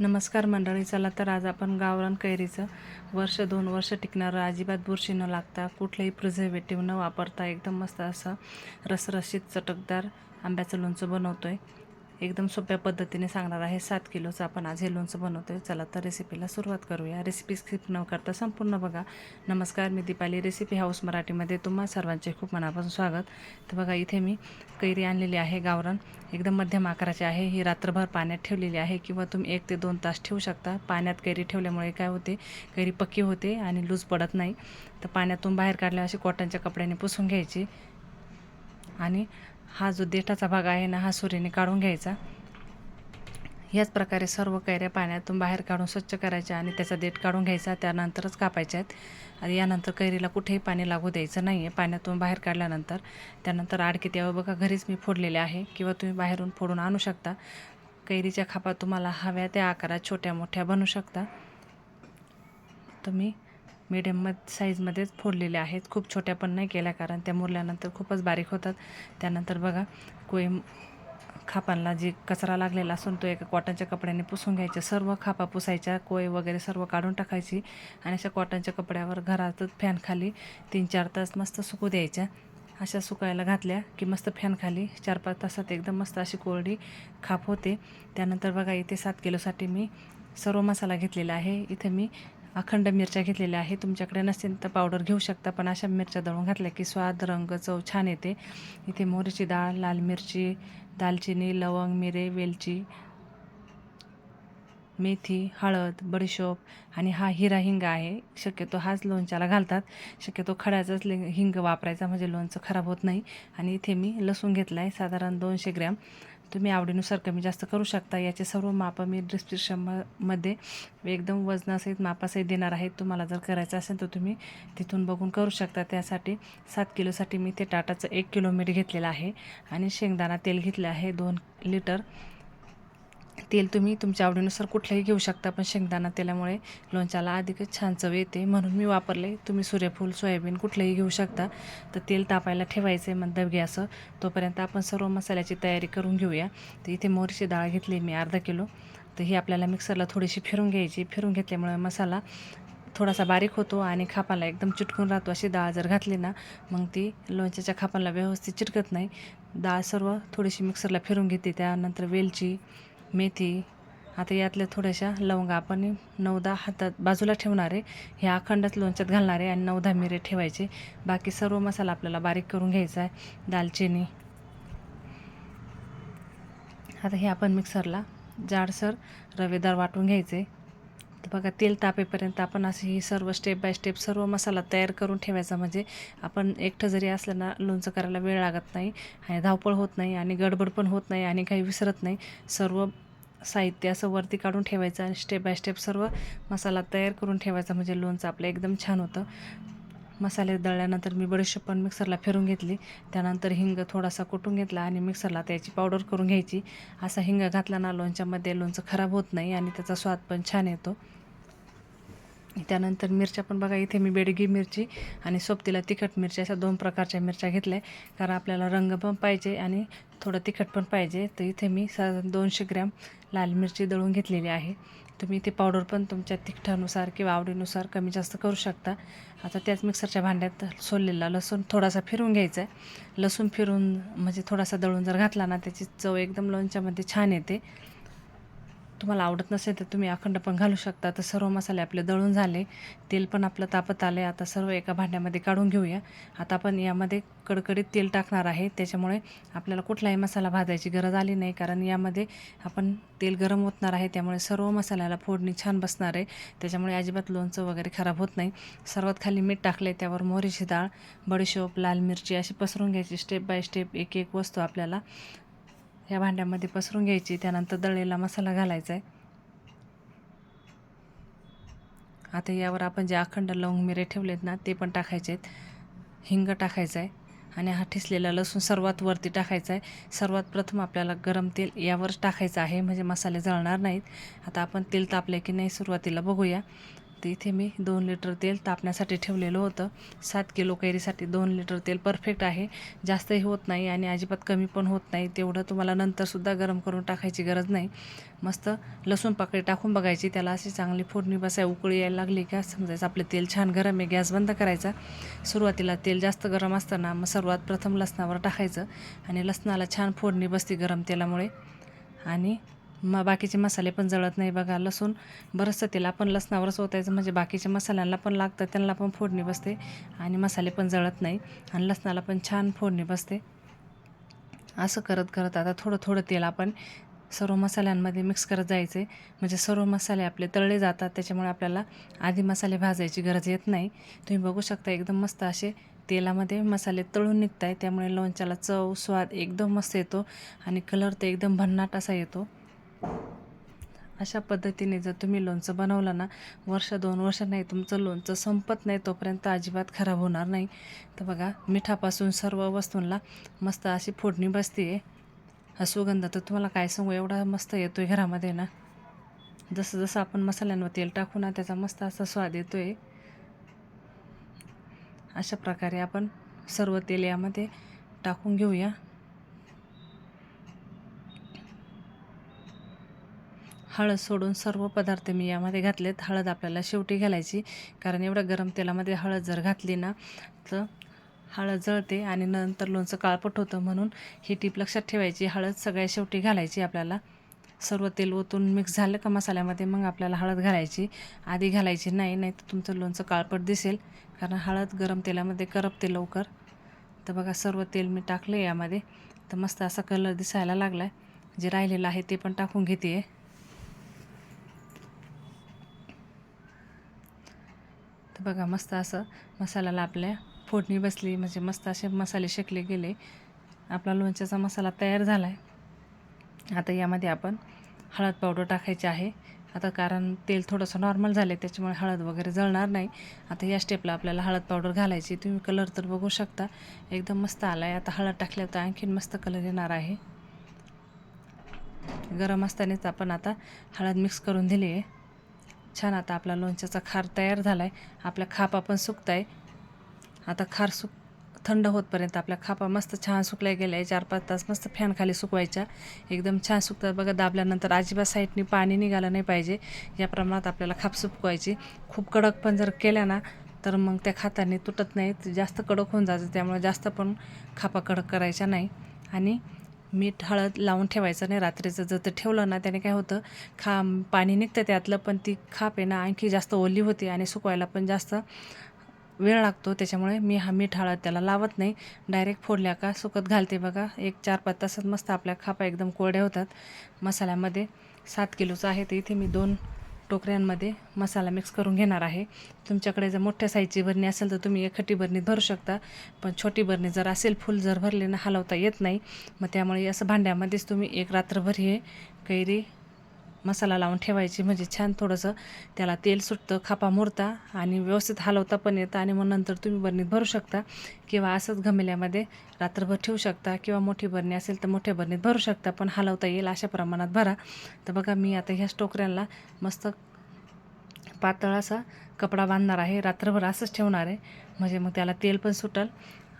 नमस्कार मंडळी चला तर आज आपण गावरान कैरीचं वर्ष दोन वर्ष टिकणारं अजिबात बुरशी न लागता कुठलंही प्रिझर्वेटिव्ह न वापरता एकदम मस्त असं रसरशीत चटकदार आंब्याचं लोणचं बनवतो आहे एकदम सोप्या पद्धतीने सांगणार आहे. सात किलोचं आपण आज हे लोणचं बनवतो आहे चला तर रेसिपीला सुरुवात करूया. रेसिपी स्किप न करता संपूर्ण बघा. नमस्कार मी दीपाली. रेसिपी हाऊस मराठीमध्ये तुम्हा सर्वांचे खूप मनापासून स्वागत. तर बघा इथे मी कैरी आणलेली आहे गावरान. एकदम मध्यम आकाराची आहे. ही रात्रभर पाण्यात ठेवलेली आहे किंवा तुम्ही एक ते दोन तास ठेवू शकता. पाण्यात कैरी ठेवल्यामुळे काय होते? कैरी पक्की होते आणि लूज पडत नाही. तर पाण्यातून बाहेर काढल्या अशी कॉटनच्या कपड्याने पुसून घ्यायची. आणि हा जो देठाचा भाग आहे ना हा सुरीने काढून घ्यायचा. याच प्रकारे सर्व कैऱ्या पाण्यातून बाहेर काढून स्वच्छ करायच्या आणि त्याचा देठ काढून घ्यायचा त्यानंतरच कापायच्या आहेत आणि यानंतर कैरीला कुठेही पाणी लागू द्यायचं नाही आहे पाण्यातून बाहेर काढल्यानंतर. त्यानंतर आडकी तेव्हा बघा घरीच मी फोडलेले आहे किंवा तुम्ही बाहेरून फोडून आणू शकता. कैरीच्या खापा तुम्हाला हव्या त्या आकारात छोट्या मोठ्या बनवू शकता. तुम्ही मीडियम साईजमध्येच फोडलेले आहेत. खूप छोट्या पण नाही केल्या कारण त्या मुरल्यानंतर खूपच बारीक होतात. त्यानंतर बघा कोई खापांना जी कचरा लागलेला असून तो एका कॉटनच्या कपड्याने पुसून घ्यायचा. सर्व खापा पुसायच्या कोय वगैरे सर्व काढून टाकायची आणि अशा कॉटनच्या कपड्यावर घरातच फॅन खाली तीन चार तास मस्त सुकू द्यायच्या. अशा सुकायला घातल्या की मस्त फॅन खाली चार पाच तासात एकदम मस्त अशी कोरडी खाप होते. त्यानंतर बघा इथे सात किलोसाठी मी सर्व मसाला घेतलेला आहे. इथे मी अखंड मिरच्या घेतलेल्या आहे तुमच्याकडे नसेल तर पावडर घेऊ शकता पण अशा मिरच्या दळून घातल्या की स्वाद रंग चव छान येते. इथे मोहरीची डाळ लाल मिरची दालचिनी लवंग मिरे वेलची मेथी हळद बडीशोप आणि हा हिरा हिंग आहे. शक्यतो हाच लोणच्याला घालतात. शक्यतो खड्याचाच हिंग वापरायचा म्हणजे लोणचं खराब होत नाही. आणि इथे मी लसूण घेतला आहे साधारण दोनशे ग्रॅम. तुम्ही आवडीनुसार कमी जास्त करू शकता. याचे सर्व मापं मी डिस्क्रिप्शनमध्ये एकदम वजनासहित मापासहित देणार आहे. तुम्हाला जर करायचं असेल तर तुम्ही तिथून बघून करू शकता. त्यासाठी सात किलोसाठी मी ते टाटाचं एक किलो मीठ घेतलेलं आहे. आणि शेंगदाणा तेल घेतलं आहे. दोन लिटर तेल तुम्ही तुमच्या आवडीनुसार कुठलंही घेऊ शकता पण शेंगदाणा तेलामुळे लोणच्याला अधिकच छान चव येते. म्हणून मी वापरले तुम्ही सूर्यफूल सोयाबीन कुठलंही घेऊ शकता. तर तेल तापायला ठेवायचं आहे मंद गॅसं तोपर्यंत आपण सर्व मसाल्याची तयारी करून घेऊया. तर इथे मोहरीची डाळ घेतली मी अर्धा किलो. तर ही आपल्याला मिक्सरला थोडीशी फिरून घ्यायची. फिरून घेतल्यामुळे मसाला थोडासा बारीक होतो आणि खापाला एकदम चिटकून राहतो. अशी डाळ जर घातली ना मग ती लोणच्याच्या खापाला व्यवस्थित चिटकत नाही. डाळ सर्व थोडीशी मिक्सरला फिरून घेते. त्यानंतर वेलची मेथी आता यातल्या थोड्याशा लवंगा आपण नऊ दहा हातात बाजूला ठेवणार आहे. ह्या अखंडच लोणच्यात घालणार आहे आणि नऊ दहा मिरे ठेवायचे. बाकी सर्व मसाला आपल्याला बारीक करून घ्यायचा आहे. दालचिनी. आता हे आपण मिक्सरला जाडसर रवेदार वाटून घ्यायचे. बघा तेल तापेपर्यंत आपण असे ही सर्व स्टेप बाय स्टेप सर्व मसाला तयार करून ठेवायचा. म्हणजे आपण एकटं जरी असलं ना लोणचं करायला वेळ लागत नाही आणि धावपळ होत नाही आणि गडबड पण होत नाही आणि काही विसरत नाही सर्व साहित्य असं वरती काढून ठेवायचं आणि स्टेप बाय स्टेप सर्व मसाला तयार करून ठेवायचा. म्हणजे लोणचं आपलं एकदम छान होतं. मसाले दळल्यानंतर मी बडीशेप पण मिक्सरला फिरून घेतली. त्यानंतर हिंग थोडासा कुटून घेतला आणि मिक्सरला त्याची पावडर करून घ्यायची. असा हिंग घातला ना लोणच्यामध्ये लोणचं खराब होत नाही आणि त्याचा स्वाद पण छान येतो. त्यानंतर मिरच्या पण बघा इथे मी बेडगी मिरची आणि सोबतीला तिखट मिरची अशा दोन प्रकारच्या मिरच्या घेतल्या. कारण आपल्याला रंग पण पाहिजे आणि थोडं तिखट पण पाहिजे. तर इथे मी साधारण दोनशे ग्रॅम लाल मिरची दळून घेतलेली आहे. तुम्ही इथे पावडर पण तुमच्या तिखटानुसार किंवा आवडीनुसार कमी जास्त करू शकता. आता त्याच मिक्सरच्या भांड्यात सोललेला लसूण थोडासा फिरून घ्यायचा आहे. लसूण फिरून म्हणजे थोडासा दळून जर घातला ना त्याची चव एकदम लोणच्यामध्ये छान येते. तुम्हाला आवडत नसेल तर तुम्ही अखंड पण घालू शकता. तर सर्व मसाले आपले दळून झाले. तेल पण आपलं तापत आले आता सर्व एका भांड्यामध्ये काढून घेऊया. आता आपण यामध्ये कडकडीत तेल टाकणार आहे. त्याच्यामुळे आपल्याला कुठलाही मसाला भाजायची गरज आली नाही. कारण यामध्ये आपण तेल गरम होतणार आहे. त्यामुळे सर्व मसाल्याला फोडणी छान बसणार आहे. त्याच्यामुळे अजिबात लोणचं वगैरे खराब होत नाही. सर्वात खाली मीठ टाकले त्यावर मोहरीची डाळ बडीशोप लाल मिरची अशी पसरून घ्यायची. स्टेप बाय स्टेप एक एक वस्तू आपल्याला या भांड्यामध्ये पसरून घ्यायची त्यानंतर दळलेला मसाला घालायचा आहे. आता यावर आपण जे अखंड लवंग मिरे ठेवलेत ना ते पण टाकायचे आहेत. हिंग टाकायचं आहे आणि हा ठिसलेला लसूण सर्वात वरती टाकायचा आहे. सर्वात प्रथम आपल्याला गरम तेल यावर टाकायचं आहे म्हणजे मसाले जळणार नाहीत. आता आपण तेल तापले की नाही सुरुवातीला बघूया. तर इथे मी दोन लिटर तेल तापण्यासाठी ठेवलेलं होतं. सात किलो कैरीसाठी दोन लिटर तेल परफेक्ट आहे. जास्तही होत नाही आणि अजिबात कमी पण होत नाही. तेवढं तुम्हाला नंतरसुद्धा गरम करून टाकायची गरज नाही. मस्त लसूण पाकळी टाकून बघायची. त्याला अशी चांगली फोडणी बसाय उकळी यायला लागली का? समजायचं आपलं तेल छान गरम आहे. गॅस बंद करायचा. सुरुवातीला तेल जास्त गरम असताना मग सर्वात प्रथम लसणावर टाकायचं आणि लसणाला छान फोडणी बसते गरम तेलामुळे. आणि मग बाकीचे मसाले पण जळत नाही बघा लसूण बरंचसं तेल. आपण लसणावरच ओतायचं म्हणजे बाकीच्या मसाल्यांना पण लागतं त्यांना पण फोडणी बसते आणि मसाले पण जळत नाही आणि लसणाला पण छान फोडणी बसते. असं करत करत आता थोडं थोडं तेल आपण सर्व मसाल्यांमध्ये मिक्स करत जायचे. म्हणजे सर्व मसाले आपले तळले जातात त्याच्यामुळे आपल्याला आधी मसाले भाजायची गरज येत नाही. तुम्ही बघू शकता एकदम मस्त असे तेलामध्ये मसाले तळून निघत आहे त्यामुळे लोणच्याला चव स्वाद एकदम मस्त येतो आणि कलर तर एकदम भन्नाट असा येतो. अशा पद्धतीने जर तुम्ही लोणचं बनवलं ना वर्ष दोन वर्ष नाही तुमचं लोणचं संपत नाही तोपर्यंत अजिबात खराब होणार नाही. तर बघा मिठापासून सर्व वस्तूंना मस्त अशी फोडणी बसते. आहे हा सुगंध तर तुम्हाला काय सांगू एवढा मस्त येतो आहे घरामध्ये ना. जसं जसं आपण मसाल्यांवर तेल टाकू ना त्याचा मस्त असा स्वाद येतो आहे अशा प्रकारे आपण सर्व तेल यामध्ये टाकून घेऊया. हळद सोडून सर्व पदार्थ मी यामध्ये घातलेत. हळद आपल्याला शेवटी घालायची. कारण एवढं गरम तेलामध्ये हळद जर घातली ना तर हळद जळते आणि नंतर लोणचं काळपट होतं म्हणून ही टीप लक्षात ठेवायची. हळद सगळ्या शेवटी घालायची आपल्याला. सर्व तेल ओतून मिक्स झालं का मसाल्यामध्ये मग आपल्याला हळद घालायची. आधी घालायची नाही नाही तर तुमचं लोणचं काळपट दिसेल. कारण हळद गरम तेलामध्ये करपते लवकर. तर बघा सर्व तेल मी टाकलं आहे यामध्ये. तर मस्त असा कलर दिसायला लागला आहे जे राहिलेलं आहे ते पण टाकून घेते आहे तर बघा मस्त असं मसाल्याला आपल्या फोडणी बसली म्हणजे मस्त असे मसाले शेकले गेले. आपला लोणच्याचा मसाला तयार झाला आहे आता यामध्ये आपण हळद पावडर टाकायची आहे. आता कारण तेल थोडंसं नॉर्मल झालं आहे त्याच्यामुळे हळद वगैरे जळणार नाही. आता या स्टेपला आपल्याला हळद पावडर घालायची. तुम्ही कलर तर बघू शकता. एकदम मस्त आला आहे आता हळद टाकल्या तर आणखीन मस्त कलर येणार आहे. गरम असतानाच आपण आता हळद मिक्स करून दिली आहे छान आता आपला लोणच्याचा खार तयार झाला आहे आपल्या खापा पण सुकत आहे आता खार सुक थंड होतपर्यंत आपल्या खापा मस्त छान सुकल्या गेल्या. आहे चार पाच तास मस्त फॅनखाली सुकवायच्या. एकदम छान सुकतात बघा दाबल्यानंतर अजिबात साईडनी पाणी निघालं नाही पाहिजे. या प्रमाणात आपल्याला खाप सुकवायची. खूप कडक पण जर केल्या ना तर मग त्या खाताने तुटत नाहीत. जास्त कडक होऊन जायचं त्यामुळे जास्त पण खापा कडक करायच्या नाही. आणि मीठ हळद लावून ठेवायचं नाही. रात्रीचं जर तर ठेवलं ना त्याने काय होतं खा पाणी निघतं त्यातलं पण ती खाप आहे ना आणखी जास्त ओली होते आणि सुकवायला पण जास्त वेळ लागतो. त्याच्यामुळे मी हा मीठ हळद त्याला लावत नाही. डायरेक्ट फोडल्या का सुकत घालते बघा. एक चार पाच तासात मस्त आपल्या खापा एकदम कोरड्या होतात. मसाल्यामध्ये सात किलोचं आहे. तर इथे मी दोन टोकऱ्यांमध्ये मसाला मिक्स करून घेणार आहे. तुमच्याकडे जर मोठ्या साईजची बरणी असेल तर तुम्ही एकखटी बरणी भरू शकता. पण छोटी बरणी जर असेल फुल जर भरले ना हलवता येत नाही. मग त्यामुळे असं भांड्यामध्येच तुम्ही एक रात्रभर हे कैरी मसाला लावून ठेवायची. म्हणजे छान थोडंसं त्याला तेल सुटतं खापा मुरता आणि व्यवस्थित हलवता पण येतं आणि मग नंतर तुम्ही बरणीत भरू शकता किंवा असंच घमेल्यामध्ये रात्रभर ठेवू शकता किंवा मोठी बरणी असेल तर मोठ्या बरणीत भरू शकता पण हलवता येईल अशा प्रमाणात भरा. तर बघा मी आता ह्या टोकऱ्यांना मस्त पातळ असा कपडा बांधणार आहे. रात्रभर असंच ठेवणार आहे. म्हणजे मग त्याला तेल पण सुटल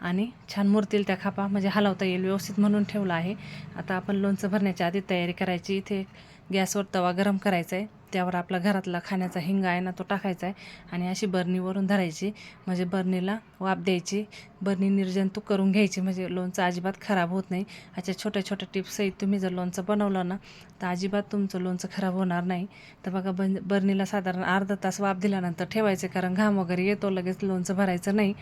आणि छान मुरतील त्या खापा. म्हणजे हलवता येईल व्यवस्थित म्हणून ठेवलं आहे. आता आपण लोणचं भरण्याच्या आधी तयारी करायची. इथे गॅसवर तवा गरम करायचा आहे त्यावर आपला घरातला खाण्याचा हिंगा आहे ना तो टाकायचा आहे आणि अशी बरणीवरून धरायची. म्हणजे बरणीला वाफ द्यायची. बरणी निर्जंतुक करून घ्यायची. म्हणजे लोणचं अजिबात खराब होत नाही. अशा छोट्या छोट्या टिप्सही तुम्ही जर लोणचं बनवलं ना तर अजिबात तुमचं लोणचं खराब होणार नाही. तर बघा बन बरणीला साधारण अर्धा तास वाफ दिल्यानंतर ठेवायचे कारण घाम वगैरे येतो लगेच लोणचं भरायचं नाही.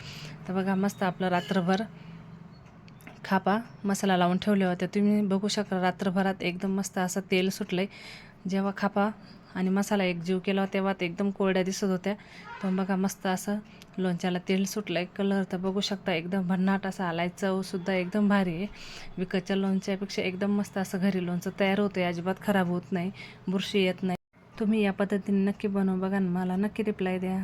तर बघा मस्त आपलं रात्रभर खापा मसाला लावून ठेवल्या होत्या तुम्ही बघू शकता रात्रभरात एकदम मस्त असं तेल सुटलं आहे जेव्हा खापा आणि मसाला एक जीव केला होता तेव्हा ते एकदम कोरड्या दिसत होत्या. पण बघा मस्त असं लोणच्याला तेल सुटलं आहे कलर तर बघू शकता एकदम भन्नाट असा आला आहे चवसुद्धा एकदम भारी आहे. विकतच्या लोणच्यापेक्षा एकदम मस्त असं घरी लोणचं तयार होतं आहे अजिबात खराब होत नाही. बुरशी येत नाही. तुम्ही या पद्धतीने नक्की बनवू. बघा आणि मला नक्की रिप्लाय द्या.